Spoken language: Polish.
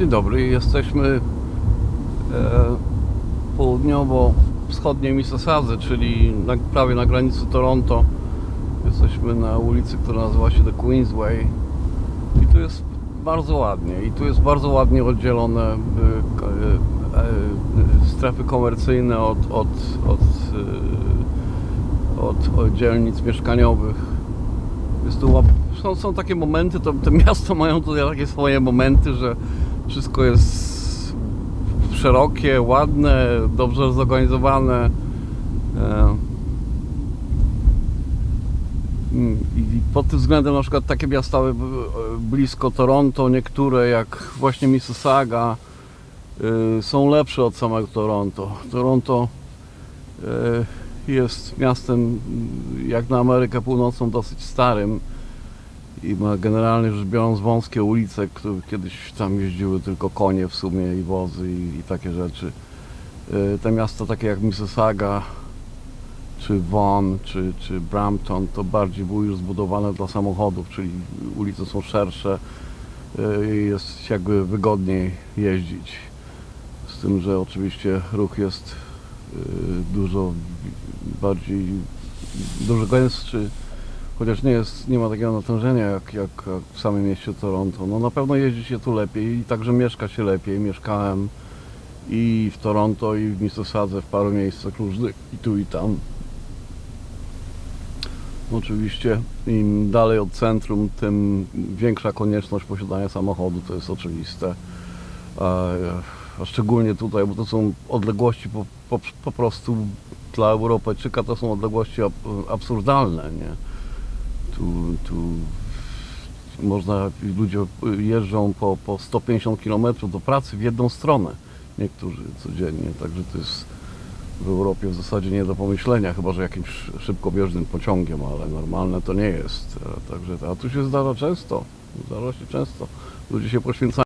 Dzień dobry, jesteśmy e, południowo-wschodniej Mississauga, czyli na, prawie na granicy Toronto. Jesteśmy na ulicy, która nazywa się The Queensway i tu jest bardzo ładnie i tu jest bardzo ładnie oddzielone e, e, strefy komercyjne od, od, od, od, dzielnic mieszkaniowych. Jest tu, są, są takie momenty, to, te miasto mają tutaj takie swoje momenty, że wszystko jest szerokie, ładne, dobrze zorganizowane. E, mm, I pod tym względem na przykład takie miasta blisko Toronto, niektóre jak właśnie Mississauga e, są lepsze od samego Toronto. Toronto e, jest miastem mm, jak na Amerykę Północną dosyć starym i ma generalnie rzecz biorąc wąskie ulice, które kiedyś tam jeździły tylko konie w sumie i wozy i, i takie rzeczy. E, Te miasta takie jak Mississauga, czy Vaughan, czy, czy Brampton, to bardziej były już zbudowane dla samochodów, czyli ulice są szersze e, i jest jakby wygodniej jeździć. Z tym, że oczywiście ruch jest e, dużo bardziej, dużo gęstszy, chociaż nie, jest, nie ma takiego natężenia jak, jak, w samym mieście Toronto. No na pewno jeździ się tu lepiej i także mieszka się lepiej. Mieszkałem i w Toronto, i w Mississadze, w paru miejscach różnych, i tu, i tam. Oczywiście im dalej od centrum, tym większa konieczność posiadania samochodu, to jest oczywiste. A, szczególnie tutaj, bo to są odległości po, po, po prostu dla Europejczyka to są odległości ab, absurdalne, nie? Tu, tu można, ludzie jeżdżą po, po 150 km do pracy w jedną stronę, niektórzy codziennie, także to jest w Europie w zasadzie nie do pomyślenia, chyba że jakimś szybkobieżnym pociągiem, ale normalne to nie jest. Także, a tu się zdarza często, zdarza się często. Ludzie się poświęcają